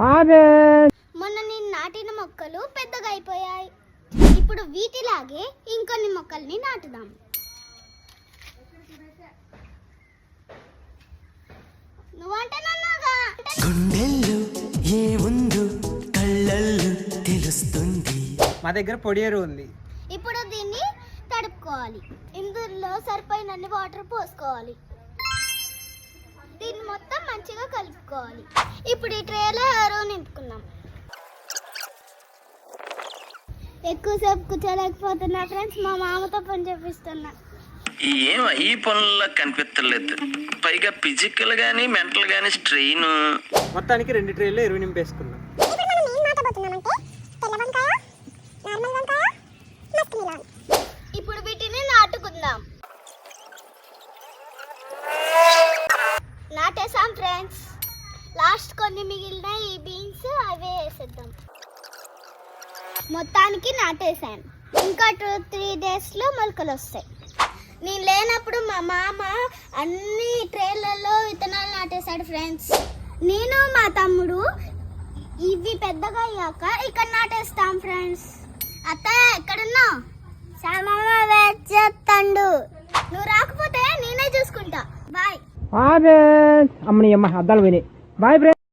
మొన్న నేను నాటిన మొక్కలు పెద్దగా అయిపోయాయి ఇప్పుడు వీటిలాగే ఇంకొన్ని మొక్కల్ని నాటుదాం. నువ్వంటే నన్నుగా గుండెల్లో ఏముందో కళ్ళల్లో తెలుస్తుంది. మా దగ్గర పొడియేరు ఉంది. ఇప్పుడు దీన్ని తడుపుకోవాలి. ఇందులో సరిపోయినన్ని వాటర్ పోసుకోవాలి. దీన్ని మొత్తం మంచిగా కలుపుకోవాలి ఇప్పుడు ఈ ట్రేలో ఎరువు నింపుకుందాం. ఎక్కువసేపు కూర్చోలేకపోతున్నా ఫ్రెండ్స్ మా మామతో పని చేపిస్తున్నా. ఏం ఈ పనుల్లో కనిపించలేదు పైగా ఫిజికల్ గానీ మెంటల్ గానీ స్ట్రెయిన్ మొత్తానికి రెండు ట్రేల్లో ఎరువు నింపేసుకున్నాం. ఇప్పుడు వీటిని నాటుకుందాం. నాటేసాం ఫ్రెండ్స్. లాస్ట్ కొన్ని మిగిలిన ఈ బీన్స్ అవే వేసేద్దాం. మొత్తానికి నాటేసాను ఇంకా టూ త్రీ డేస్లో మొలకలు వస్తాయి. నేను లేనప్పుడు మా మామ అన్ని ట్రేలలో విత్తనాలు నాటేశాడు ఫ్రెండ్స్ నేను మా తమ్ముడు ఇవి పెద్దగా అయ్యాక ఇక్కడ నాటేస్తాం ఫ్రెండ్స్ అత్త ఎక్కడున్నావు సామాన్య వేచేస్తాడు నువ్వు రాకపోతే నేనే చూసుకుంటా. బాయ్ అమ్మని అమ్మ అద్దాలు పోయినాయి బాయ్ ఫ్రెండ్